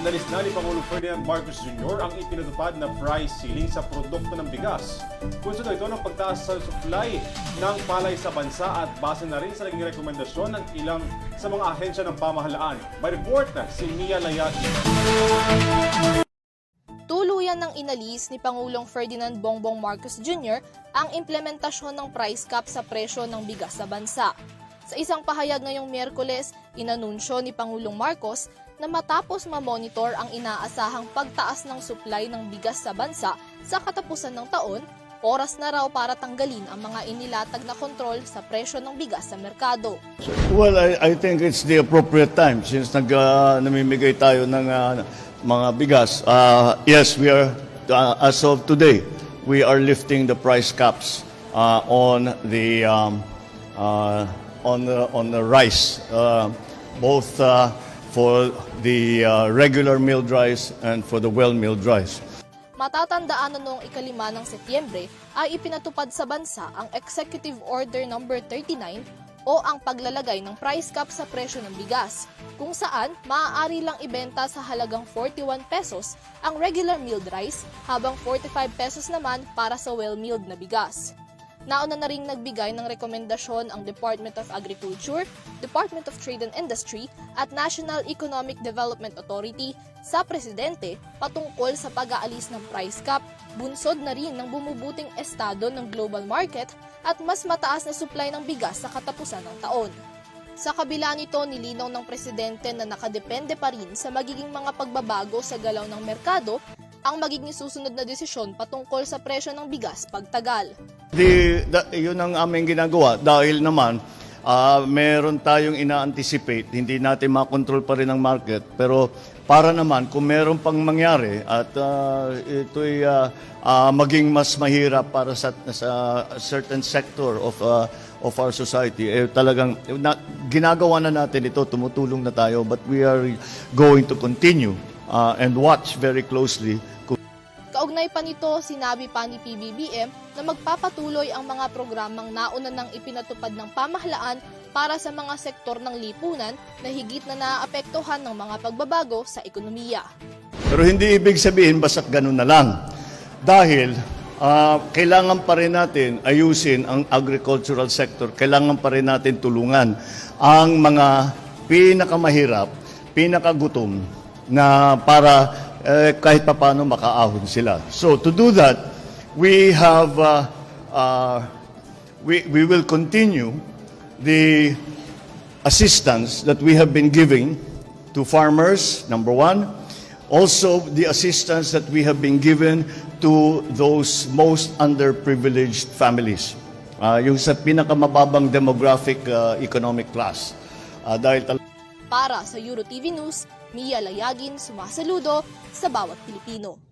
Inalis na ni Pangulong Ferdinand Marcos Jr. ang ipinatupad na price ceiling sa produkto ng bigas. Punso ito ng pagtaas sa supply ng palay sa bansa at base na rin sa naging rekomendasyon ng ilang sa mga ahensya ng pamahalaan. May report na si Mia Layati. Tuluyan ng inalis ni Pangulong Ferdinand Bongbong Marcos Jr. ang implementasyon ng price cap sa presyo ng bigas sa bansa. Sa isang pahayag ngayong Miyerkules, inanunsyo ni Pangulong Marcos na matapos mamonitor ang inaasahang pagtaas ng supply ng bigas sa bansa sa katapusan ng taon, oras na raw para tanggalin ang mga inilatag na kontrol sa presyo ng bigas sa merkado. Well, I, I think it's the appropriate time since nag, uh, namimigay tayo ng uh, mga bigas. Uh, yes, we are, uh, as of today, we are lifting the price caps uh, on the um, uh, on the on the rice, uh, both uh, for the uh, regular milled rice and for the well milled rice. Matatandaan na noong ikalima ng Setyembre ay ipinatupad sa bansa ang Executive Order No. 39 o ang paglalagay ng price cap sa presyo ng bigas, kung saan maaari lang ibenta sa halagang 41 pesos ang regular milled rice habang 45 pesos naman para sa well-milled na bigas. Nauna na ring nagbigay ng rekomendasyon ang Department of Agriculture, Department of Trade and Industry at National Economic Development Authority sa presidente patungkol sa pag-aalis ng price cap, bunsod na rin ng bumubuting estado ng global market at mas mataas na supply ng bigas sa katapusan ng taon. Sa kabila nito, nilinaw ng presidente na nakadepende pa rin sa magiging mga pagbabago sa galaw ng merkado ang magiging susunod na desisyon patungkol sa presyo ng bigas pagtagal. Di, da, yun ang aming ginagawa. Dahil naman ah, meron tayong ina-anticipate, hindi natin makontrol pa rin ang market, pero para naman kung meron pang mangyari at ah, ito'y ah, ah, maging mas mahirap para sa, sa certain sector of ah, of our society, eh, talagang na, ginagawa na natin ito, tumutulong na tayo, but we are going to continue ah, and watch very closely Kaugnay pa nito, sinabi pa ni PBBM na magpapatuloy ang mga programang nauna ng ipinatupad ng pamahalaan para sa mga sektor ng lipunan na higit na naaapektuhan ng mga pagbabago sa ekonomiya. Pero hindi ibig sabihin basta't ganun na lang. Dahil ah, kailangan pa rin natin ayusin ang agricultural sector, kailangan pa rin natin tulungan ang mga pinakamahirap, pinakagutom na para eh, kahit papano makaahon sila. So to do that, we have uh, uh, we, we will continue the assistance that we have been giving to farmers, number one. Also, the assistance that we have been given to those most underprivileged families. Ah, yung sa pinakamababang demographic uh, economic class. Ah, dahil tal- Para sa Euro TV News, Mia Layagin sumasaludo sa bawat Pilipino.